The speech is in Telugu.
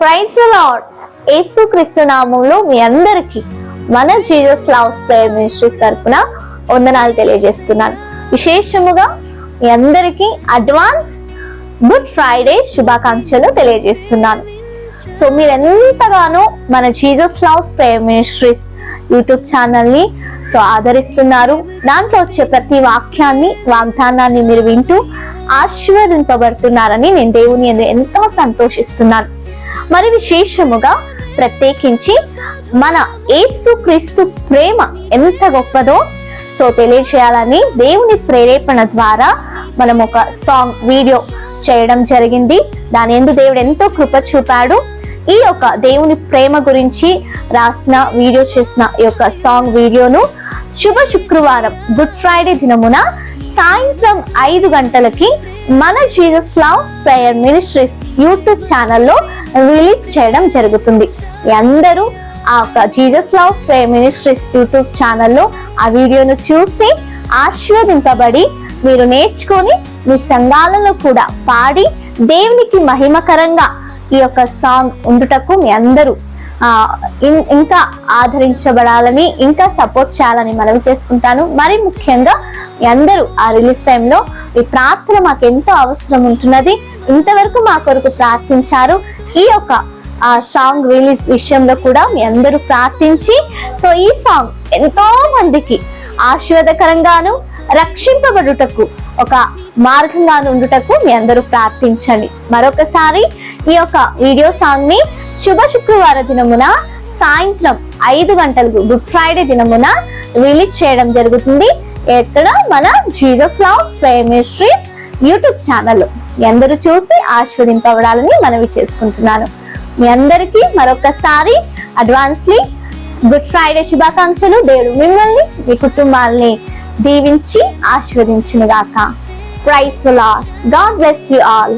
ప్రైజ్ లాడ్ యేసు క్రీస్తు నామంలో మీ అందరికీ మన జీజస్ లవ్స్ ప్రేయర్ మినిస్ట్రీస్ తరఫున వందనాలు తెలియజేస్తున్నాను. విశేషముగా మీ అందరికీ అడ్వాన్స్ గుడ్ ఫ్రైడే శుభాకాంక్షలు తెలియజేస్తున్నాను. సో మీరు ఎంతగానో మన Jesus loves prayer ministries YouTube ఛానల్ని సో ఆదరిస్తున్నారు. దాంట్లో వచ్చే ప్రతి వాక్యాన్ని వాగ్దానాన్ని మీరు వింటూ ఆశీర్వదింపబడుతున్నారని నేను దేవుని ఎంతో సంతోషిస్తున్నాను. మరి విశేషముగా ప్రత్యేకించి మన యేసు క్రీస్తు ప్రేమ ఎంత గొప్పదో సో తెలియజేయాలని దేవుని ప్రేరేపణ ద్వారా మనం ఒక సాంగ్ వీడియో చేయడం జరిగింది. దాని ఎందు దేవుడు ఎంతో కృప చూపాడు. ఈ యొక్క దేవుని ప్రేమ గురించి రాసిన వీడియో చేసిన ఈ యొక్క సాంగ్ వీడియోను శుభ శుక్రవారం గుడ్ ఫ్రైడే దినమున సాయంత్రం ఐదు గంటలకి మన Jesus loves prayer ministries YouTube ఛానల్లో రిలీజ్ చేయడం జరుగుతుంది. అందరూ ఆ యొక్క Jesus loves prayer ministries YouTube ఛానల్లో ఆ వీడియోను చూసి ఆశీర్వదింపబడి మీరు నేర్చుకొని మీ సంఘాలలో కూడా పాడి దేవునికి మహిమకరంగా ఈ యొక్క సాంగ్ ఉండుటకు మీ అందరూ ఇంకా ఆదరించబడాలని ఇంకా సపోర్ట్ చేయాలని మనవి చేసుకుంటాను. మరి ముఖ్యంగా అందరూ ఆ రిలీజ్ టైంలో ఈ ప్రార్థన మాకు ఎంతో అవసరం ఉంటున్నది. ఇంతవరకు మా కొరకు ప్రార్థించారు. ఈ యొక్క ఆ సాంగ్ రిలీజ్ విషయంలో కూడా మీ అందరూ ప్రార్థించి సో ఈ సాంగ్ ఎంతో మందికి ఆశీర్వదకరంగాను రక్షింపబడుటకు ఒక మార్గంగా ఉండుటకు మీ అందరూ ప్రార్థించండి. మరొకసారి ఈ యొక్క వీడియో సాంగ్ని శుభ శుక్రవార దినమున సాయంత్రం ఐదు గంటలకు గుడ్ ఫ్రైడే దినమున రిలీజ్ చేయడం జరుగుతుంది. ఎక్కడ? మన Jesus loves prayer ministries YouTube channel. మీ అందరూ చూసి ఆస్వాదింపబడాలని మనవి చేసుకుంటున్నాను. మీ అందరికీ మరొకసారి అడ్వాన్స్లీ గుడ్ ఫ్రైడే శుభాకాంక్షలు. దేవుడు మిమ్మల్ని మీ కుటుంబాల్ని దీవించి ఆస్వాదించునుగాక praise Lord God bless you all